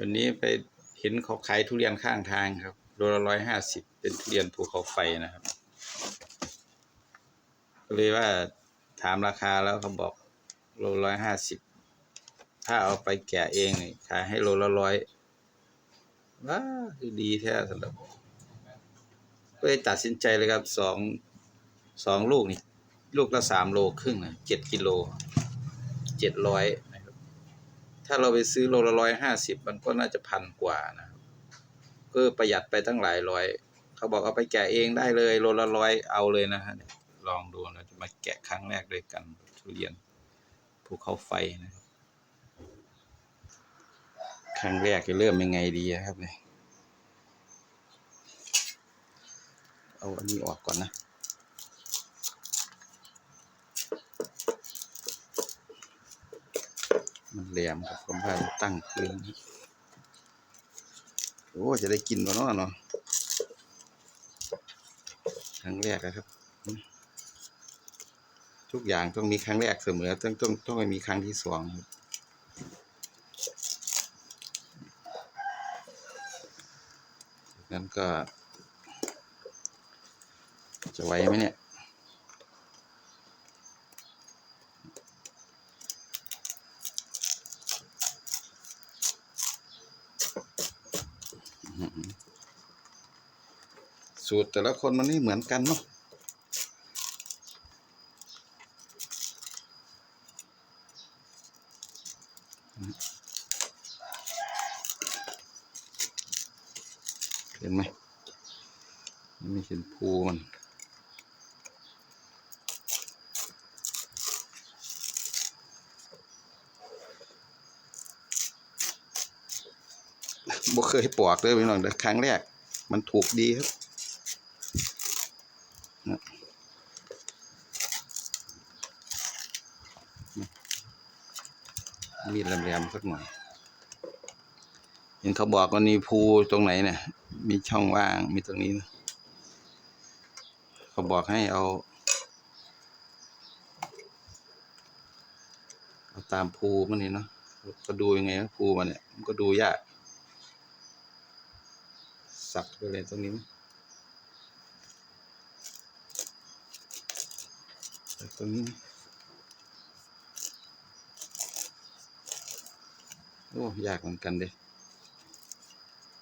วันนี้ไปเห็นเขาขายทุเรียนข้างทางครับโลละร้อยห้าสิบเป็นทุเรียนภูเขาไฟนะครับ ก็เลยว่าถามราคาแล้วเขาบอกโลร้อยห้าสิบถ้าเอาไปแกะเองนี่ขายให้โลละร้อยว้าคือดีแท้สำหรับก็เลยตัดสินใจเลยครับสองสองลูกนี่ ลูกละสามโลครึ่งนะเจ็ดกิโลเจ็ดร้อย ถ้าเราไปซื้อโลละร้อยห้าสิบมันก็น่าจะพันกว่านะก็ประหยัดไปตั้งหลายร้อย เขาบอกเอาไปแกะเองได้เลย โลละร้อยเอาเลยนะฮะลองดูเราจะมาแกะครั้งแรกด้วยกันทุเรียนภูเขาไฟนะครับครั้งแรกจะเริ่มยังไงดีครับเนี่ยเอาอันนี้ออกก่อนนะ มันแหลมครับผมพาตั้งคืนโอ้จะได้กินวะเนาะเนาะครั้งแรกนะครับ ทุกอย่างต้องมีครั้งแรกเสมอ ต้องต้องต้องมีครั้งที่สองครับนั้นก็ จะไหวไหมเนี่ย สูตรแต่ละคนมันไม่เหมือนกันเนาะเห็นไหมนไม่เห็นภูมันบ่เคยปอกเลยพี่น้องแต่ครั้งแรก มันถูกดีครับ มีดแหลมๆสักหน่อยเห็นเขาบอกว่านี่ภูตรงไหนเนี่ยมีช่องว่างมีตรงนี้นะเขาบอกให้เอาเอาตามภูมันนี่เนาะก็ดูยังไงนะภูมันเนี่ยมันก็ดูยากสักไปเลยตรงนี้ตรงนี้ไหม โอ้ยากเหมือนกันเด้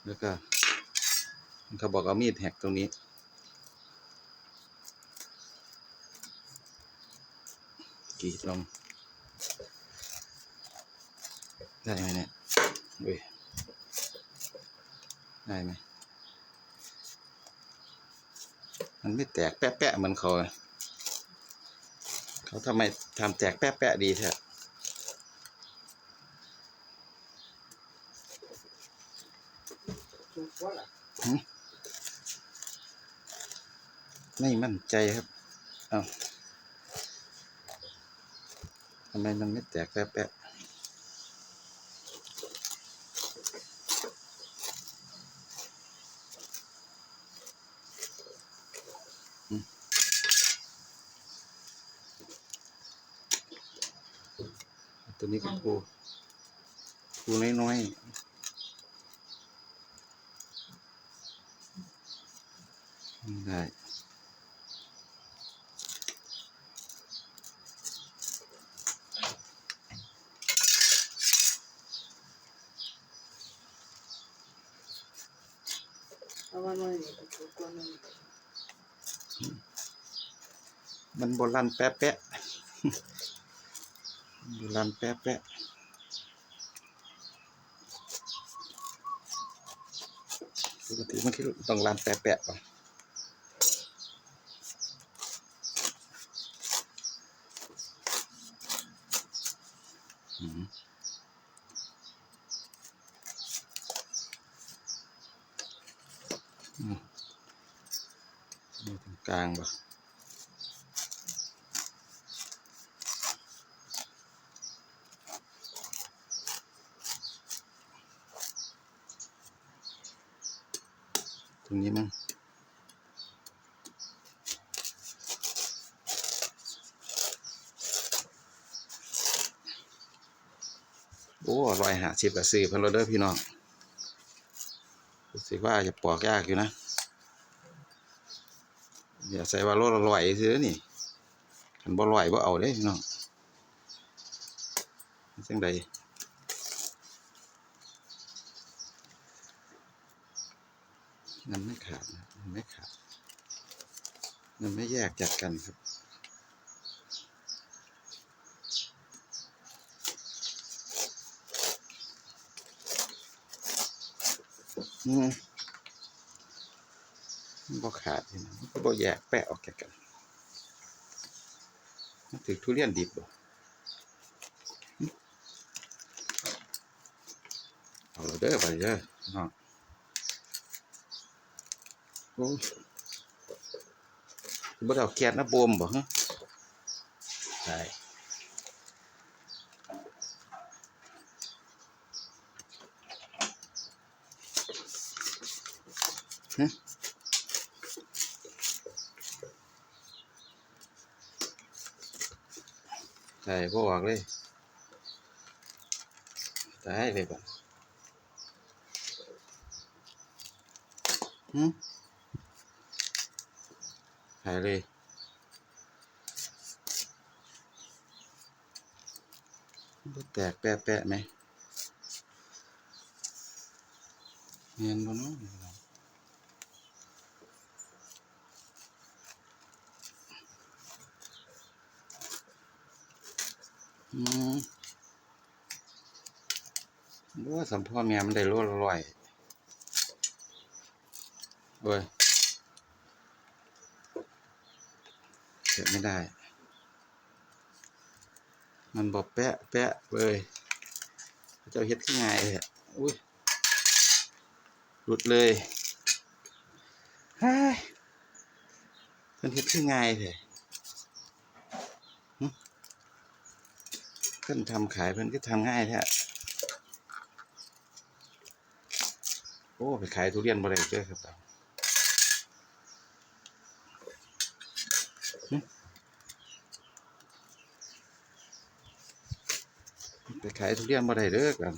แล้วก็เขาบอกเอามีดแหกตรงนี้ กรีดลง ได้ไหมเนี่ยเว้ยได้ไหมมันไม่แตกแปะๆเหมือนเขาอะเขาทำไมทำแตกแปะๆดีแท้ ไม่มั่นใจครับ เอาทำไมมันไม่แตกแป๊ะตัวนี้ก็ปูปูน้อยๆ ได้เพราะว่ามันนี่ก็ถูกกว่ามันมันโบราณแปะแปะโบราณแปะแปะปกติมันที่ต้องรานแปะแปะป่ะอืมอืมอยู่ตรงกลางป่ะ ต รงนี้มั้งโอ้ร้อยหาสิบกับสี่พันโลเดอร์พี่น้องรู้สึกว่าจะปอกยากอยู่นะอย่าใส่ว่าโลละร้อยซื้อนี่คันบ่ร้อยบ่เอาเด้พี่น้องจังใด มันไม่ขาดนะมันไม่ขาด มันไม่แยกจากกันครับอืมันบ่ขาดนี่นะมันก็บ่แยกแปะออกจากกันมันถือทุเรียนดิบบ่เอาเด้อไปเด้อน้อง บ่ได้เอาแก๊สนะบวมบ่ฮะใช่ใช่บ่ออกเลยตายเลยบ่หึ หายเลยแตกแปะๆไหมเห็นบ่เนาะอืมว่าสัมพ่อแม่มันได้โลละร้อยเว้ย เก็บไม่ได้ มันบอกแปะแปะเลยเจ้าเฮ็ดที่ไงอุ้ยหลุดเลยเฮ้ยเพิ่นเฮ็ดที่ไงเถอะเพิ่นทำขายเพิ่นก็ทำง่ายแท้โอ้ ไปขายทุเรียนบ่ได้เด้อครับเราหึไป ขายทุเรียนบ่ได้เด้อกัน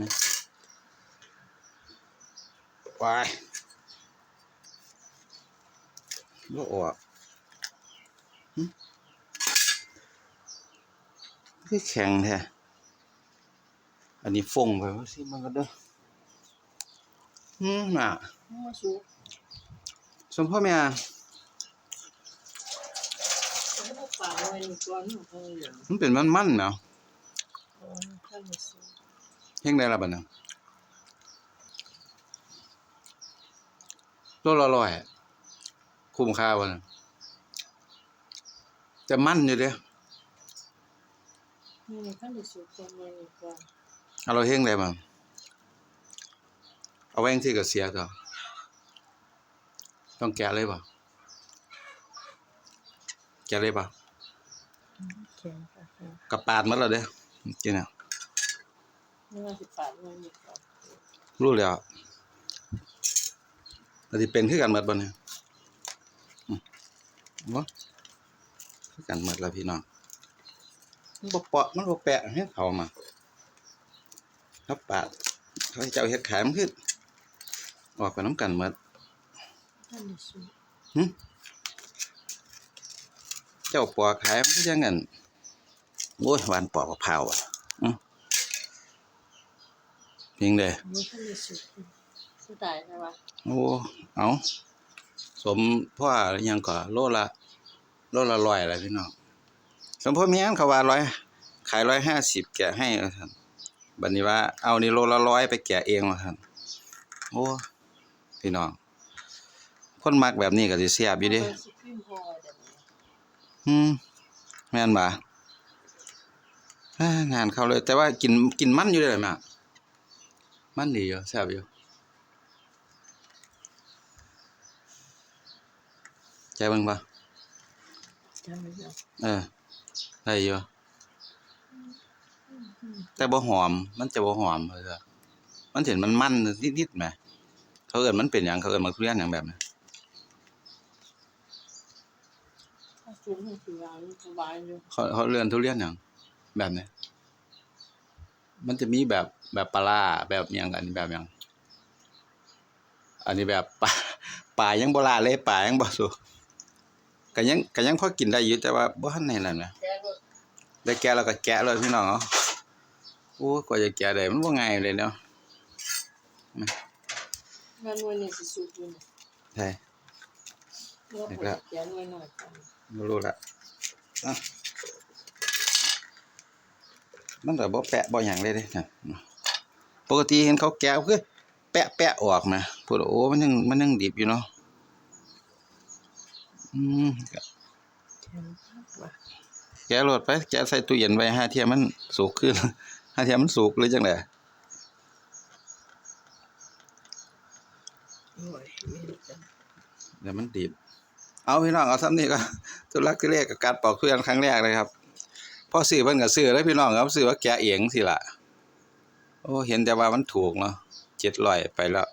นะไปบ่ออกหึคือแข็งแท้อันนี้ฟงไปว่าสิมันก็เด้อหืมน่ะมาสูบสมพ่อแม่ แล้วก็ป่าไว้ในก้อนของเขาอย่างมันเป็นมันๆเนาะอ๋อท่านมาสูบเฮงได้ละบัดนั้นโลละร้อยคุ้มค่าบ่น่ะแต่มันอยู่เด้อนี่ท่านมาสูบก้อนไว้ในก้อนเอาเราเฮงได้บ่เอาไว้จังซี่ก็เสียต่อต้องแกะเลยบ่แกะเลยบ่ แข็งค่ะแข็งกระปาดหมดแล้วเด้อกินอะนี่ว่าสิป่าไว้ในก้อนรู้แล้วแต่สิเป็นคือกันหมดบ่เนี่ยอืมบ่คือกันหมดแล้วพี่น้องมันบ่เปาะมันบ่แปะให้เขามาครับปาดเขาให้เจ้าเฮ็ดขายมันคือออกไปน้ำกันหมดท่านมาสูบหึ เจ้าปอกขายมันก็ยังงั้นโอ้ยหวานปอกมะพร้าวอะอือจริงเด้อนี่ท่านมาสูบสุดท้ายใช่ปะโอ้เอาสมพ่อยังก็โลละโลละร้อยอะไรพี่น้องสมพ่อเมียนเขาว่าร้อยขายร้อยห้าสิบแกะให้ว่าท่านบัดนี้ว่าเอานี่โลละร้อยไปแกะเองว่าท่านโอ้พี่น้องคนมักแบบนี้ก็สิเสียบอยู่เดิเอืมแม่นบ่อ่างานเข้าเลย แต่ว่ากินกินมันอยู่เด้อแม่มันดีอยู่แซ่บอยู่ใจบิ่งบ่จไม่ได้เออได้อยู่แต่บ่หอม มันจะบ่หอมเออมันเห็นมันมันนิดๆแหมเขาเอิ้นมันเป็นหยังเขาเอิ้นมะเขือหยังแบบนั้น ถ้า สูบมันคือยาสบายอยู่เขาเขาเรียนทุเรียนหยังแบบนี้มันจะมีแบบแบบปลาร้าแบบหยังอันนี้แบบหยังอันนี้แบบปลาปลายังบ่ลาเลยปลายังบ่สุกก็ยังก็ยังพอกินได้อยู่แต่ว่าบ่ทันไหนนั่นนะแกก็ได้แกะแล้วก็แกะเลยพี่น้องเนาะโอ้ยกว่าจะแกะได้มันบ่ง่ายเลยเนาะมันวันนี้สิสุกอยู่นี่ใช่เนื้อผลแกนไว้หน่อยกันบ่รู้ละอะ มันก็บ่แปะบ่หยังเลยเด้นะปกติเห็นเขาแกะคือแปะแปะออกนะพูดว่าโอ้มันยังมันยังดิบอยู่เนาะอืมก็แข็งว่ะแกะโหลดไป แกะใส่ตู้เย็นไว้ห้าเทียมันสุกขึ้นห้าเทียมันสุกหรือจังไดโอ้ยไม่รู้จักเดี๋ยวมันดิบ เอาพี่น้องเอาซ้ำนี่ก็ทุลักทุเลกับการปอกทุเรียนครั้งแรกเลยครับพอซื้อเพิ่นก็ซื้อแล้วพี่น้องครับซื้อว่าแกะเองสิล่ะโอ้เห็นแต่ว่ามันถูกเนาะ700ไปแล้ว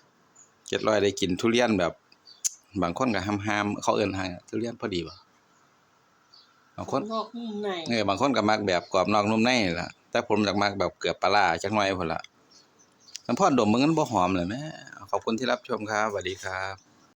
700ได้กินทุเรียนแบบ บางคนก็ห้ามๆเขาเอิ้นให้ทุเรียนพอดีบ่บางคนนอกนุ่มในเออบางคนก็มักแบบกรอบนอกนุ่มในล่ะ แต่ผมอยากมักแบบเกลือปลาร้าจักหน่อยพุ่นล่ะสัมพอดดมมันก็บ่หอมเลยแม่ขอบคุณที่รับชมครับสวัสดีครับ